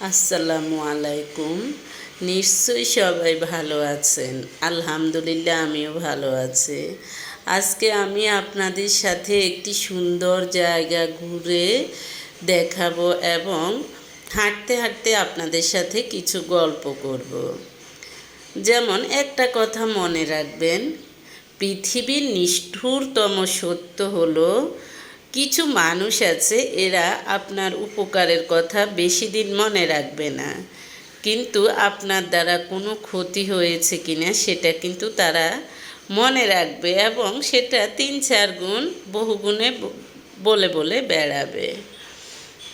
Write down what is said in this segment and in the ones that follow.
আসসালামু আলাইকুম। নিশ্চয়ই সবাই ভালো আছেন। আলহামদুলিল্লাহ, আমিও ভালো আছি। আজকে আমি আপনাদের সাথে একটি সুন্দর জায়গা ঘুরে দেখাবো এবং হাঁটতে হাঁটতে আপনাদের সাথে কিছু গল্প করব। যেমন, একটা কথা মনে রাখবেন, পৃথিবীর নিষ্ঠুরতম সত্য হলো কিছু মানুষ আছে, এরা আপনার উপকারের কথা বেশি দিন মনে রাখবে না। কিন্তু আপনার দ্বারা কোনো ক্ষতি হয়েছে কিনা, সেটা কিন্তু তারা মনে রাখবে এবং সেটা তিন চার গুণ বহুগুণে বলে বলে বেড়াবে।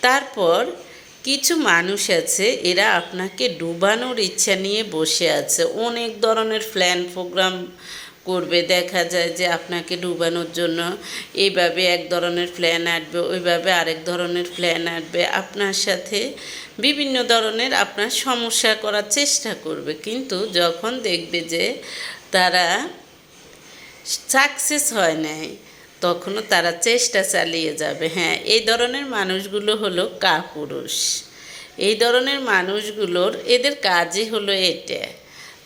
তারপর কিছু মানুষ আছে, এরা আপনাকে ডুবানোর ইচ্ছা নিয়ে বসে আছে। অনেক ধরনের প্ল্যান প্রোগ্রাম করবে, দেখা যায় যে আপনাকে ডুবানোর জন্য এইভাবে এক ধরনের প্ল্যান আসবে ওইভাবে আরেক ধরনের প্ল্যান আসবে আপনার সাথে বিভিন্ন ধরনের আপনার সমস্যা করার চেষ্টা করবে। কিন্তু যখন দেখবে যে তারা সাকসেস হয় নাই, তখনও তারা চেষ্টা চালিয়ে যাবে। হ্যাঁ এই ধরনের মানুষগুলো হলো কাপুরুষ। এই ধরনের মানুষগুলোর, এদের কাজই হলো এটা।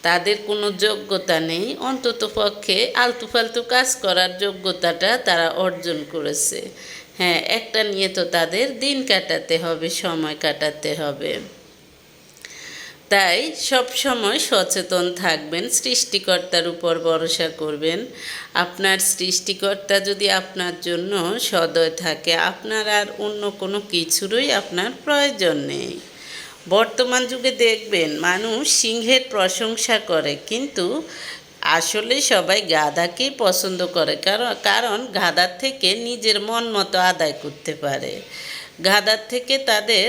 তাদের কোনো যোগ্যতা নেই। অন্তত পক্ষে আলতু ফালতু কাজ করার যোগ্যতাটা তারা অর্জন করেছে। হ্যাঁ একটা নিয়ে তো তাদের দিন কাটাতে হবে, সময় কাটাতে হবে। তাই সব সময় সচেতন থাকবেন, সৃষ্টিকর্তার উপর ভরসা করবেন। আপনার সৃষ্টিকর্তা যদি আপনার জন্য সদয় থাকে, আপনার আর অন্য কোনো কিছুরই আপনার প্রয়োজন নেই। বর্তমান যুগে দেখবেন মানুষ সিংহের প্রশংসা করে, কিন্তু আসলে সবাই গাধাকেই পছন্দ করে, কারণ কারণ গাধার থেকে নিজের মন মতো আদায় করতে পারে। গাধার থেকে তাদের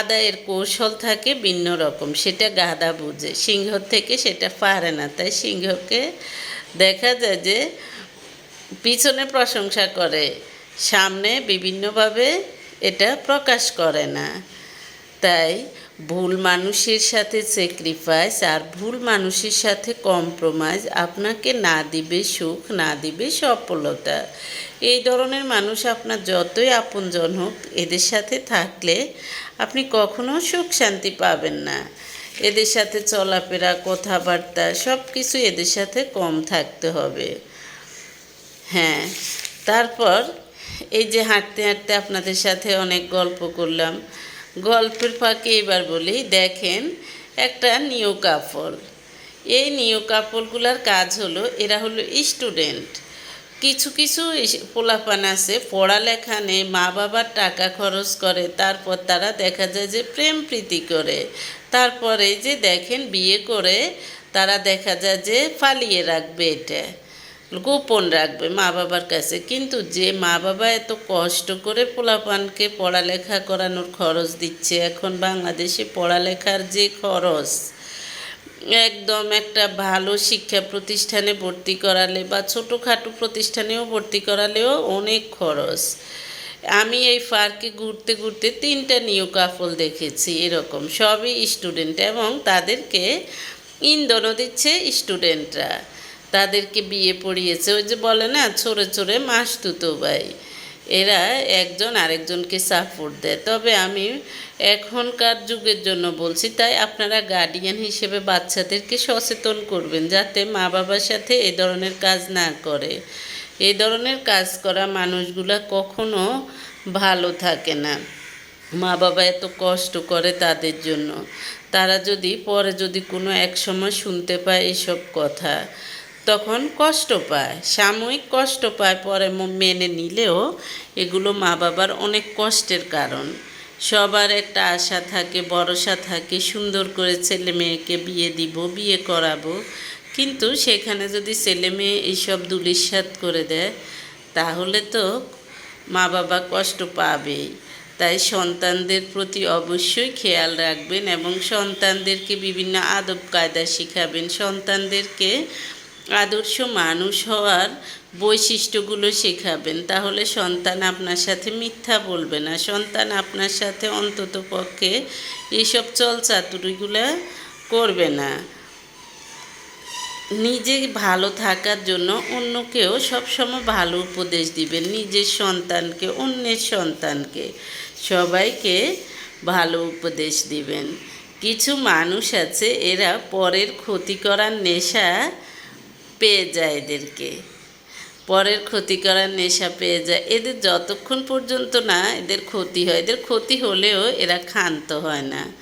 আদায়ের কৌশল থাকে ভিন্ন রকম, সেটা গাধা বুঝে, সিংহ থেকে সেটা পারে না, তাই সিংহকে দেখা যায় যে পিছনে প্রশংসা করে, সামনে বিভিন্নভাবে এটা প্রকাশ করে না। তাই ভুল মানুষের সাথে স্যাক্রিফাইস আর ভুল মানুষের সাথে কম্প্রোমাইজ আপনাকে না দিবে সুখ, না দিবে সফলতা। এই ধরনের মানুষ আপনার যতই আপনজন হোক, এদের সাথে থাকলে আপনি কখনো সুখ শান্তি পাবেন না। এদের সাথে চলাফেরা, কথাবার্তা সব কিছু এদের সাথে কম থাকতে হবে। হ্যাঁ তারপর এই যে হাঁটতে হাঁটতে আপনাদের সাথে অনেক গল্প করলাম। গল্পের ফাঁকে এবার বলি, দেখেন একটা নিউ কাপল এই নিউ কাপলগুলার কাজ হলো, এরা হলো স্টুডেন্ট। কিছু কিছু পোলাপান আছে, পড়ালেখা নেই মা বাবার টাকা খরচ করে, তারপর তারা দেখা যায় যে প্রেম প্রীতি করে। তারপরে যে দেখেন বিয়ে করে, তারা দেখা যায় যে পালিয়ে রাখবে এটা। গোপন রাখবে মা বাবার কাছে। কিন্তু যে মা বাবা এত কষ্ট করে পোলাপানকে পড়ালেখা করানোর খরচ দিচ্ছে, এখন বাংলাদেশে পড়ালেখার যে খরচ, একদম একটা ভালো শিক্ষা প্রতিষ্ঠানে ভর্তি করালে বা ছোটোখাটো প্রতিষ্ঠানেও ভর্তি করালেও অনেক খরচ। আমি এই পার্কে ঘুরতে ঘুরতে তিনটা নিউ কাফল দেখেছি এরকম, সবই স্টুডেন্ট এবং তাদেরকে ইন্ধনও দিচ্ছে স্টুডেন্টরা। তাদেরকে বিয়ে পড়িয়েছে। ওই যে বলে না ছোড়ে ছোড়ে মাস তুতো ভাই। এরা একজন আরেকজনকে সাপোর্ট দেয়। তবে আমি এখনকার যুগের জন্য বলছি, তাই আপনারা গার্ডিয়ান হিসেবে বাচ্চাদেরকে সচেতন করবেন, যাতে মা বাবার সাথে এ ধরনের কাজ না করে। এই ধরনের কাজ করা মানুষগুলা কখনো ভালো থাকে না। মা বাবা এত কষ্ট করে তাদের জন্য। তারা যদি, পরে যদি কোনো এক সময় শুনতে পায় এসব কথা তখন কষ্ট পায়। সাময়িক কষ্ট পায় পরে মেনে নিলেও এগুলো মা বাবার অনেক কষ্টের কারণ। সবার একটা আশা থাকে, ভরসা থাকে, সুন্দর করে ছেলে মেয়েকে বিয়ে দিব, বিয়ে করাবো। কিন্তু সেখানে যদি ছেলে মেয়ে এইসব দুলিশ্বাত করে দেয়, তাহলে তো মা বাবা কষ্ট পাবেই। তাই সন্তানদের প্রতি অবশ্যই খেয়াল রাখবেন এবং সন্তানদেরকে বিভিন্ন আদব কায়দা শিখাবেন। সন্তানদেরকে আদর্শ মানুষ হওয়ার বৈশিষ্ট্যগুলো শেখাবেন। তাহলে সন্তান আপনার সাথে মিথ্যা বলবে না। সন্তান আপনার সাথে অন্তত পক্ষে এইসব চলচাতুরিগুলো করবে না। নিজে ভালো থাকার জন্য অন্যকেও সবসময় ভালো উপদেশ দিবেন। নিজের সন্তানকে, অন্যের সন্তানকে সবাইকে ভালো উপদেশ দিবেন। কিছু মানুষ আছে, এরা পরের ক্ষতি করার নেশা পেয়ে যায় এদেরকে। পরের ক্ষতি করার নেশা পেয়ে যায়। এদের যতক্ষণ পর্যন্ত না এদের ক্ষতি হয়, এদের ক্ষতি হলেও এরা ক্ষান্ত হয় না।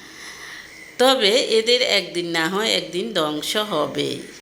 তবে এদের একদিন না হয় একদিন ধ্বংস হবেই।